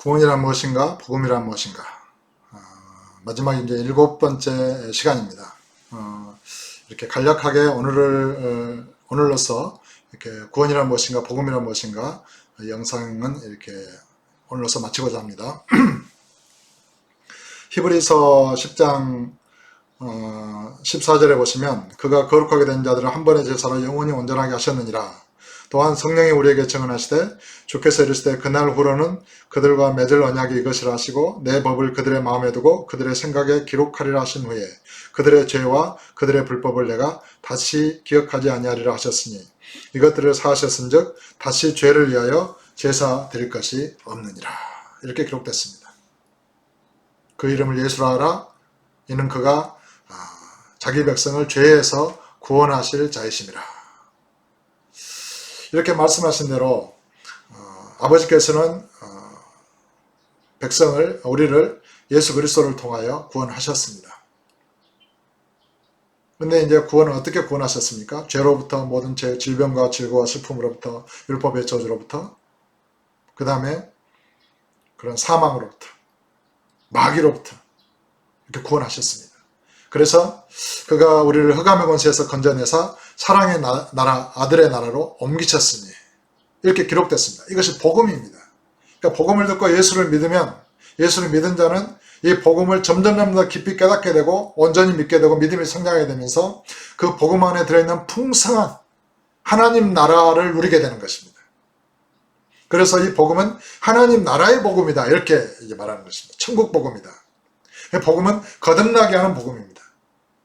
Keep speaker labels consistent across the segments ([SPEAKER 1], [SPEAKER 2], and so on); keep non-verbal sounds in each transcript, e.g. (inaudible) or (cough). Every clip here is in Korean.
[SPEAKER 1] 구원이란 무엇인가? 복음이란 무엇인가? 어, 마지막 이제 일곱 번째 시간입니다. 어, 이렇게 간략하게 오늘을 어, 오늘로서 이렇게 구원이란 무엇인가? 복음이란 무엇인가? 영상은 이렇게 오늘로서 마치고자 합니다. (clears throat) 히브리서 10장 어, 14절에 보시면 그가 거룩하게 된 자들을 한 번의 제사로 영원히 온전하게 하셨느니라. 또한 성령이 우리에게 증언하시되 주께서 이르시되 그날 후로는 그들과 맺을 언약이 이것이라 하시고 내 법을 그들의 마음에 두고 그들의 생각에 기록하리라 하신 후에 그들의 죄와 그들의 불법을 내가 다시 기억하지 아니하리라 하셨으니 이것들을 사하셨은즉 다시 죄를 위하여 제사 드릴 것이 없느니라 이렇게 기록됐습니다. 그 이름을 예수라 하라 이는 그가 아, 자기 백성을 죄에서 구원하실 자이심이라. 이렇게 말씀하신 대로 어, 아버지께서는 어, 백성을 우리를 예수 그리스도를 통하여 구원하셨습니다. 근데 이제 구원은 어떻게 구원하셨습니까? 죄로부터 모든 죄, 질병과 질고와 슬픔으로부터 율법의 저주로부터 그 다음에 그런 사망으로부터 마귀로부터 이렇게 구원하셨습니다. 그래서 그가 우리를 흑암의 권세에서 건져내사 사랑의 나, 라 아들의 나라로 옮기셨으니 이렇게 기록됐습니다. 이것이 복음입니다. 그러니까 복음을 듣고 예수를 믿으면 예수를 믿은 자는 이 복음을 점점 더 깊이 깨닫게 되고 온전히 믿게 되고 믿음이 성장하게 되면서 그 복음 안에 들어있는 풍성한 하나님 나라를 누리게 되는 것입니다. 그래서 이 복음은 하나님 나라의 복음이다 이렇게 말하는 것입니다. 천국 복음이다. 복음은 거듭나게 하는 복음입니다.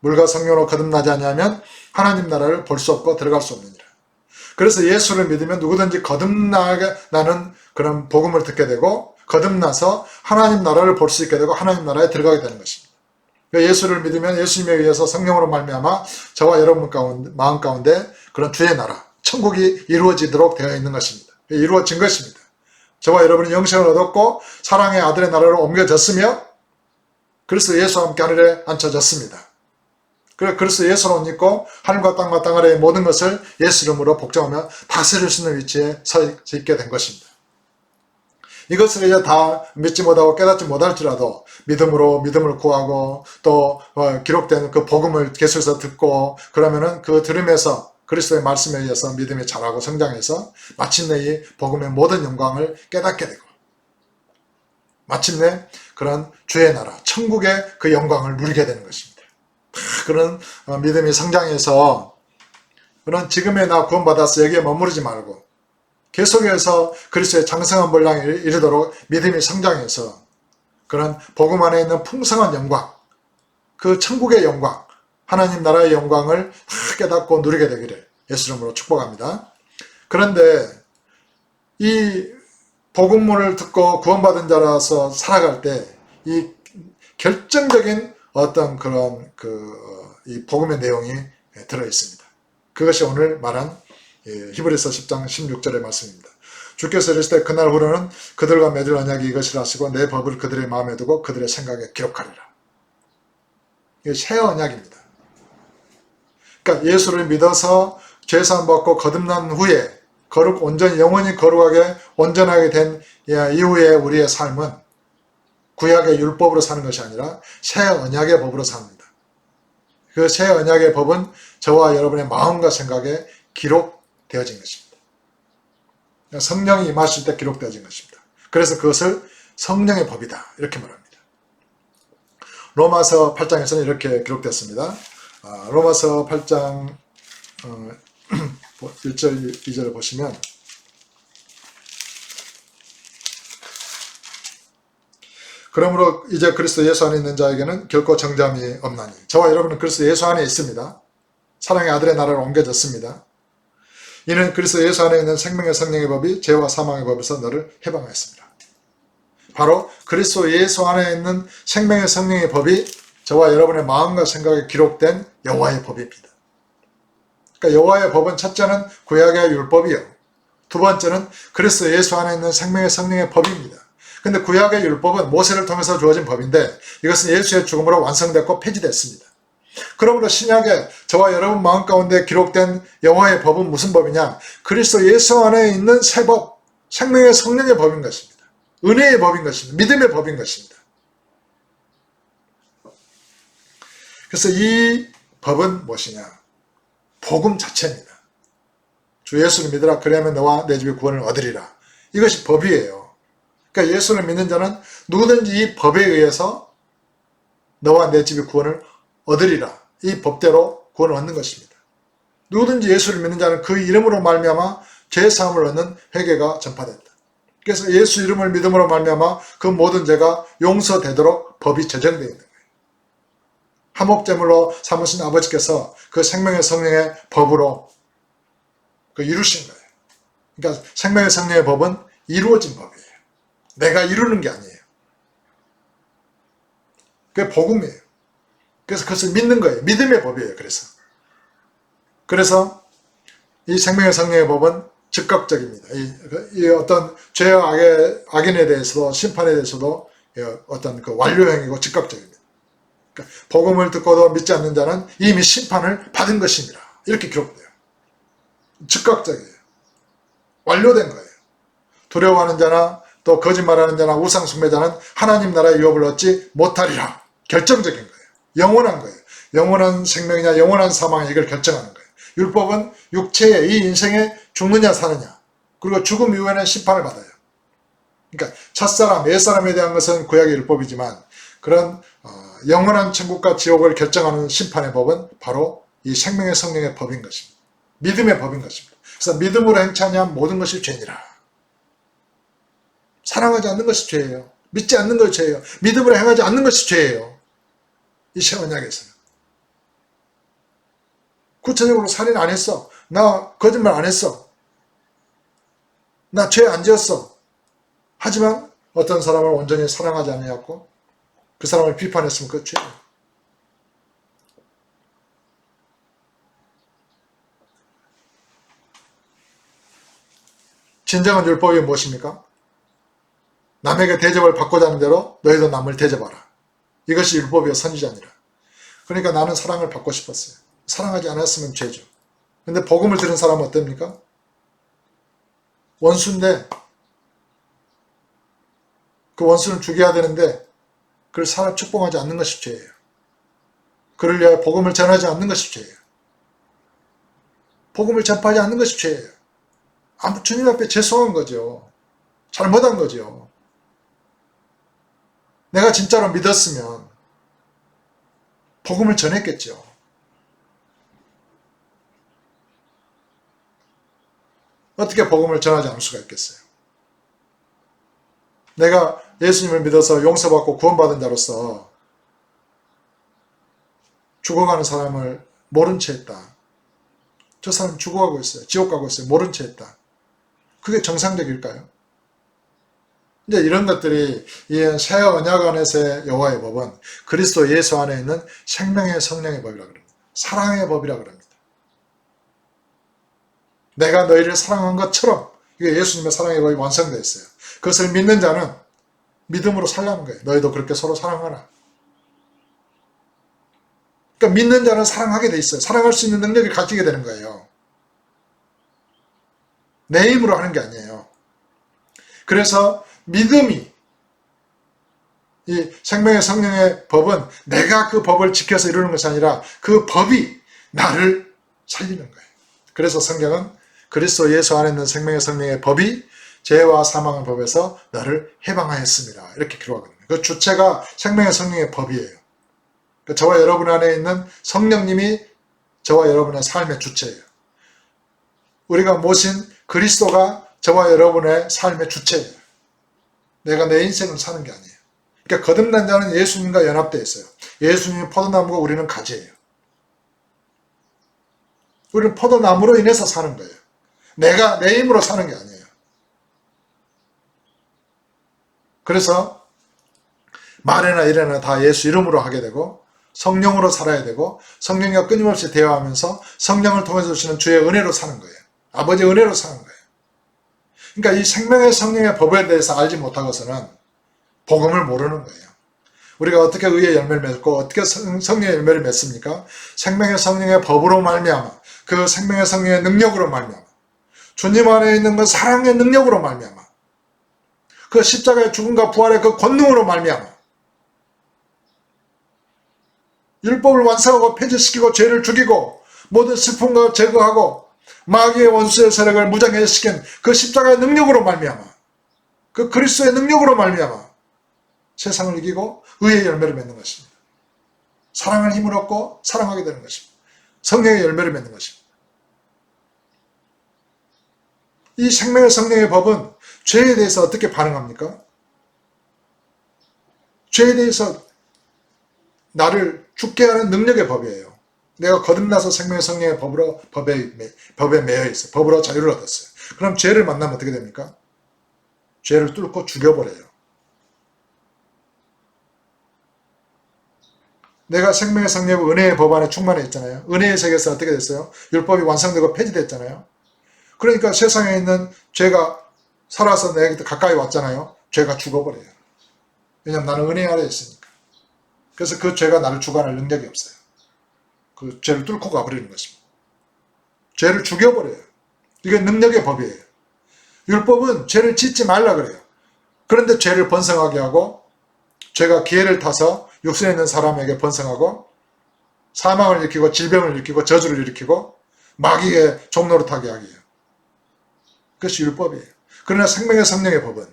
[SPEAKER 1] 물과 성령으로 거듭나지 않냐면 하나님 나라를 볼 수 없고 들어갈 수 없느니라. 그래서 예수를 믿으면 누구든지 거듭나게 나는 그런 복음을 듣게 되고 거듭나서 하나님 나라를 볼 수 있게 되고 하나님 나라에 들어가게 되는 것입니다. 예수를 믿으면 예수님에 의해서 성령으로 말미암아 저와 여러분 가운데 마음 가운데 그런 주의 나라 천국이 이루어지도록 되어 있는 것입니다. 이루어진 것입니다. 저와 여러분은 영생을 얻었고 사랑의 아들의 나라로 옮겨졌으며 그래서 예수와 함께 하늘에 앉혀졌습니다. 그래서 예수로 옷 입고 하늘과 땅과 땅 아래의 모든 것을 예수 이름으로 복종하며 다스릴 수 있는 위치에 서 있게 된 것입니다. 이것을 이제 다 믿지 못하고 깨닫지 못할지라도 믿음으로 믿음을 구하고 또 어, 기록된 그 복음을 계속해서 듣고 그러면은 그 들음에서 그리스도의 말씀에 의해서 믿음이 자라고 성장해서 마침내 이 복음의 모든 영광을 깨닫게 되고 마침내 그런 주의 나라 천국의 그 영광을 누리게 되는 것입니다. 그런 어, 믿음이 성장해서 그런 지금의 나 구원받았어 여기에 머무르지 말고 계속해서 그리스도의 장성한 본량에 이르도록 믿음이 성장해서 그런 복음 안에 있는 풍성한 영광, 그 천국의 영광, 하나님 나라의 영광을 깨닫고 누리게 되기를 예수 이름으로 축복합니다. 그런데 이 복음문을 듣고 구원받은 자라서 살아갈 때 이 결정적인 어떤 그런 그 이 복음의 내용이 들어 있습니다. 그것이 오늘 말한 예, 히브리서 10장 16절의 말씀입니다. 주께서 이르시되 그날 후로는 그들과 맺을 언약이 이것이라 하시고 내 법을 그들의 마음에 두고 그들의 생각에 기록하리라. 이게 새 언약입니다. 그러니까 예수를 믿어서 죄사함 받고 거듭난 후에 거룩 온전히 영원히 거룩하게 온전하게 된 예, 이후에 우리의 삶은 구약의 율법으로 사는 것이 아니라 새 언약의 법으로 삽니다. 그 새 언약의 법은 저와 여러분의 마음과 생각에 기록되어진 것입니다. 성령이 임하실 때 기록되어진 것입니다. 그래서 그것을 성령의 법이다 이렇게 말합니다. 로마서 8장에서는 이렇게 기록됐습니다. 아, 로마서 8장 1절 2절을 보시면 그러므로 이제 그리스도 예수 안에 있는 자에게는 결코 정잠이 없나니 저와 여러분은 그리스도 예수 안에 있습니다. 사랑의 아들의 나라로 옮겨졌습니다. 이는 그리스도 예수 안에 있는 생명의 성령의 법이 죄와 사망의 법에서 너를 해방하였습니다. 바로 그리스도 예수 안에 있는 생명의 성령의 법이 저와 여러분의 마음과 생각에 기록된 여호와의 법입니다. 그러니까 여호와의 법은 첫째는 구약의 율법이요. 두 번째는 그리스도 예수 안에 있는 생명의 성령의 법입니다. 근데 구약의 율법은 모세를 통해서 주어진 법인데 이것은 예수의 죽음으로 완성됐고 폐지됐습니다. 그러므로 신약에 저와 여러분 마음 가운데 기록된 영화의 법은 무슨 법이냐? 그리스도 예수 안에 있는 새 법, 생명의 성령의 법인 것입니다. 은혜의 법인 것입니다. 믿음의 법인 것입니다. 그래서 이 법은 무엇이냐? 복음 자체입니다. 주 예수를 믿으라 그리하면 너와 내 집에 구원을 얻으리라. 이것이 법이에요. 그러니까 예수를 믿는 자는 누구든지 이 법에 의해서 너와 내 집에 구원을 얻으리라. 이 법대로 구원을 얻는 것입니다. 누구든지 예수를 믿는 자는 그 이름으로 말미암아 죄 사함을 얻는 회개가 전파된다. 그래서 예수 이름을 믿음으로 말미암아 그 모든 죄가 용서되도록 법이 제정되어 있는 거예요. 함업제물로 삼으신 아버지께서 그 생명의 성령의 법으로 그 이루신 거예요. 그러니까 생명의 성령의 법은 이루어진 법이에요. 내가 이루는 게 아니에요. 그게 복음이에요. 그래서 그것을 믿는 거예요. 믿음의 법이에요. 그래서. 그래서 이 생명의 성령의 법은 즉각적입니다. 이, 이 어떤 죄와 악의, 악인에 대해서도 심판에 대해서도 어떤 그 완료형이고 즉각적입니다. 그러니까 복음을 듣고도 믿지 않는 자는 이미 심판을 받은 것입니다. 이렇게 기록돼요. 즉각적이에요. 완료된 거예요. 두려워하는 자나 또 거짓말하는 자나 우상 숭배자는 하나님 나라의 유업을 얻지 못하리라. 결정적인 거예요. 영원한 거예요. 영원한 생명이냐 영원한 사망이냐 이걸 결정하는 거예요. 율법은 육체의 이 인생에 죽느냐 사느냐 그리고 죽음 이후에는 심판을 받아요. 그러니까 첫사람, 옛사람에 대한 것은 구약의 율법이지만 그런 어, 영원한 천국과 지옥을 결정하는 심판의 법은 바로 이 생명의 성령의 법인 것입니다. 믿음의 법인 것입니다. 그래서 믿음으로 행차하면 모든 것이 죄니라. 사랑하지 않는 것이 죄예요. 믿지 않는 것이 죄예요. 믿음으로 행하지 않는 것이 죄예요. 이 세원약에서는. 구체적으로 살인 안 했어. 나 거짓말 안 했어. 나 죄 안 지었어. 하지만 어떤 사람을 온전히 사랑하지 않았고 그 사람을 비판했으면 그 죄예요. 진정한 율법이 무엇입니까? 남에게 대접을 받고자 하는 대로 너희도 남을 대접하라. 이것이 율법이요 선지자니라. 그러니까 나는 사랑을 받고 싶었어요. 사랑하지 않았으면 죄죠. 근데 복음을 들은 사람은 어떻습니까? 원수인데 그 원수는 죽여야 되는데 그를 사람 축복하지 않는 것이 죄예요. 그를 위하여 복음을 전하지 않는 것이 죄예요. 복음을 전파하지 않는 것이 죄예요. 아무 주님 앞에 죄송한 거죠. 잘못한 거죠. 내가 진짜로 믿었으면 복음을 전했겠죠. 어떻게 복음을 전하지 않을 수가 있겠어요? 내가 예수님을 믿어서 용서받고 구원받은 자로서 죽어가는 사람을 모른 채 했다. 저 사람 죽어가고 있어요. 지옥 가고 있어요. 모른 채 했다. 그게 정상적일까요? 이제 이런 것들이 이 새 언약 안에서의 여호와의 법은 그리스도 예수 안에 있는 생명의 성령의 법이라 그럽니다. 사랑의 법이라 그럽니다. 내가 너희를 사랑한 것처럼 이게 예수님의 사랑의 법이 완성되어 있어요. 그것을 믿는 자는 믿음으로 살라는 거예요. 너희도 그렇게 서로 사랑하라. 그러니까 믿는 자는 사랑하게 돼 있어요. 사랑할 수 있는 능력을 가지게 되는 거예요. 내 힘으로 하는 게 아니에요. 그래서 믿음이 이 생명의 성령의 법은 내가 그 법을 지켜서 이루는 것이 아니라 그 법이 나를 살리는 거예요. 그래서 성경은 그리스도 예수 안에 있는 생명의 성령의 법이 죄와 사망의 법에서 너를 해방하였습니다. 이렇게 기록하거든요. 그 주체가 생명의 성령의 법이에요. 그 저와 여러분 안에 있는 성령님이 저와 여러분의 삶의 주체예요. 우리가 모신 그리스도가 저와 여러분의 삶의 주체예요. 내가 내 인생을 사는 게 아니에요. 그러니까 거듭난 자는 예수님과 연합되어 있어요. 예수님이 포도나무고 우리는 가지예요. 우리는 포도나무로 인해서 사는 거예요. 내가 내 힘으로 사는 게 아니에요. 그래서 말이나 일이나 다 예수 이름으로 하게 되고 성령으로 살아야 되고 성령과 끊임없이 대화하면서 성령을 통해서 주시는 주의 은혜로 사는 거예요. 아버지의 은혜로 사는 거예요. 그러니까 이 생명의 성령의 법에 대해서 알지 못하고서는 복음을 모르는 거예요. 우리가 어떻게 의의 열매를 맺고 어떻게 성령의 열매를 맺습니까? 생명의 성령의 법으로 말미암아 그 생명의 성령의 능력으로 말미암아 주님 안에 있는 건 사랑의 능력으로 말미암아 그 십자가의 죽음과 부활의 그 권능으로 말미암아 율법을 완성하고 폐지시키고 죄를 죽이고 모든 슬픔과 제거하고 마귀의 원수의 세력을 무장해시킨 그 십자가의 능력으로 말미암아 그 그리스도의 능력으로 말미암아 세상을 이기고 의의 열매를 맺는 것입니다. 사랑을 힘을 얻고 사랑하게 되는 것입니다. 성령의 열매를 맺는 것입니다. 이 생명의 성령의 법은 죄에 대해서 어떻게 반응합니까? 죄에 대해서 나를 죽게 하는 능력의 법이에요. 내가 거듭나서 생명의 성령의 법으로 법에, 법에 매여 있어. 법으로 자유를 얻었어요. 그럼 죄를 만나면 어떻게 됩니까? 죄를 뚫고 죽여버려요. 내가 생명의 성령 은혜의 법 안에 충만해 있잖아요. 은혜의 세계에서 어떻게 됐어요? 율법이 완성되고 폐지됐잖아요. 그러니까 세상에 있는 죄가 살아서 내게 가까이 왔잖아요. 죄가 죽어버려요. 왜냐면 나는 은혜 아래 있으니까. 그래서 그 죄가 나를 주관할 능력이 없어요. 그 죄를 뚫고 가버리는 것입니다. 죄를 죽여버려요. 이게 능력의 법이에요. 율법은 죄를 짓지 말라 그래요. 그런데 죄를 번성하게 하고 죄가 기회를 타서 육신에 있는 사람에게 번성하고 사망을 일으키고 질병을 일으키고 저주를 일으키고 마귀의 종로로 타게 하기 해요. 그것이 율법이에요. 그러나 생명의 성령의 법은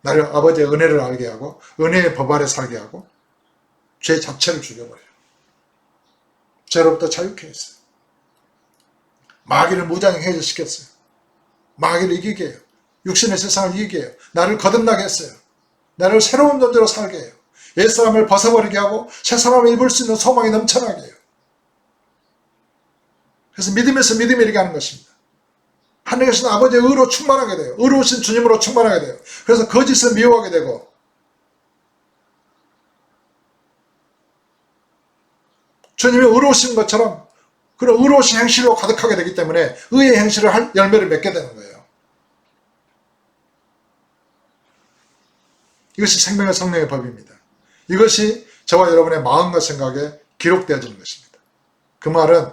[SPEAKER 1] 나를 아버지의 은혜를 알게 하고 은혜의 법 아래 살게 하고 죄 자체를 죽여버려요. 죄로부터 자유케 했어요. 마귀를 무장해 해제 시켰어요. 마귀를 이기게 해요. 육신의 세상을 이기게 해요. 나를 거듭나게 했어요. 나를 새로운 존재로 살게 해요. 옛사람을 벗어버리게 하고 새사람을 입을 수 있는 소망이 넘쳐나게 해요. 그래서 믿음에서 믿음을 이르게 하는 것입니다. 하늘에 계신 아버지의 의로 충만하게 돼요. 의로우신 주님으로 충만하게 돼요. 그래서 거짓을 미워하게 되고 주님이 의로우신 것처럼 그런 의로우신 행실로 가득하게 되기 때문에 의의 행실을 할 열매를 맺게 되는 거예요. 이것이 생명의 성령의 법입니다. 이것이 저와 여러분의 마음과 생각에 기록되어지는 것입니다. 그 말은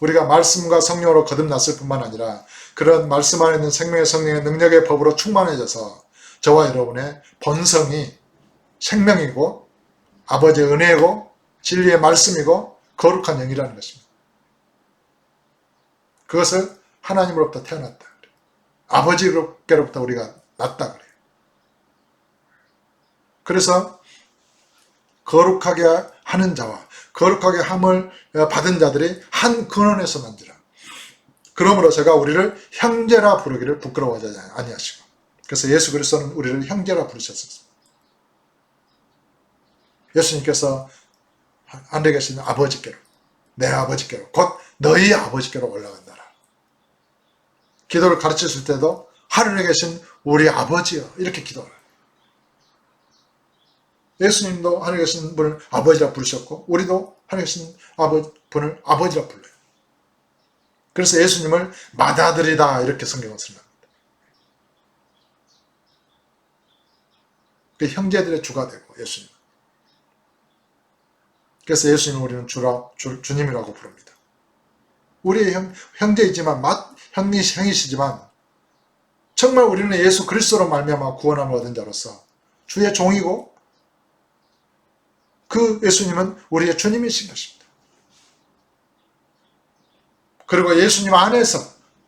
[SPEAKER 1] 우리가 말씀과 성령으로 거듭났을 뿐만 아니라 그런 말씀 안에 있는 생명의 성령의 능력의 법으로 충만해져서 저와 여러분의 본성이 생명이고 아버지의 은혜고 진리의 말씀이고 거룩한 영이라는 것입니다. 그것을 하나님으로부터 태어났다. 아버지께로부터 우리가 났다 그래요. 그래서 거룩하게 하는 자와 거룩하게 함을 받은 자들이 한 근원에서 만지라. 그러므로 제가 우리를 형제라 부르기를 부끄러워하지 아니하시고 그래서 예수 그리스도는 우리를 형제라 부르셨습니다. 예수님께서 하늘에 계신 아버지께로 내 아버지께로 곧 너희 아버지께로 올라간다라. 기도를 가르치실 때도 하늘에 계신 우리 아버지여 이렇게 기도를 예수님도 하늘에 계신 분을 아버지라 부르셨고 우리도 하늘에 계신 아버지, 분을 아버지라 불러요. 그래서 예수님을 맏아들이다 이렇게 성경은 설명합니다. 그 형제들의 주가 되고 예수님. 그래서 예수님을 우리는 주라, 주, 주님이라고 부릅니다. 우리의 형, 형제이지만 맏 형이, 형이시지만 정말 우리는 예수 그리스도로 말미암아 구원함을 얻은 자로서 주의 종이고 그 예수님은 우리의 주님이신 것입니다. 그리고 예수님 안에서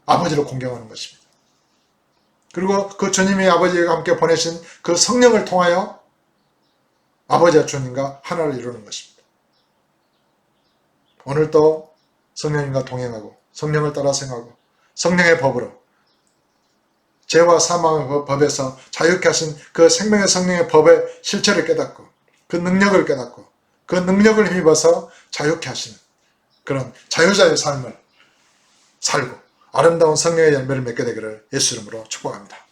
[SPEAKER 1] 아버지를 공경하는 것입니다. 그리고 그 주님이 아버지와 함께 보내신 그 성령을 통하여 아버지와 주님과 하나를 이루는 것입니다. 오늘도 성령님과 동행하고 성령을 따라 생하고 성령의 법으로 죄와 사망의 법에서 자유케 하신 그 생명의 성령의 법의 실체를 깨닫고 그 능력을 깨닫고 그 능력을 힘입어서 자유케 하시는 그런 자유자의 삶을 살고 아름다운 성령의 열매를 맺게 되기를 예수 이름으로 축복합니다.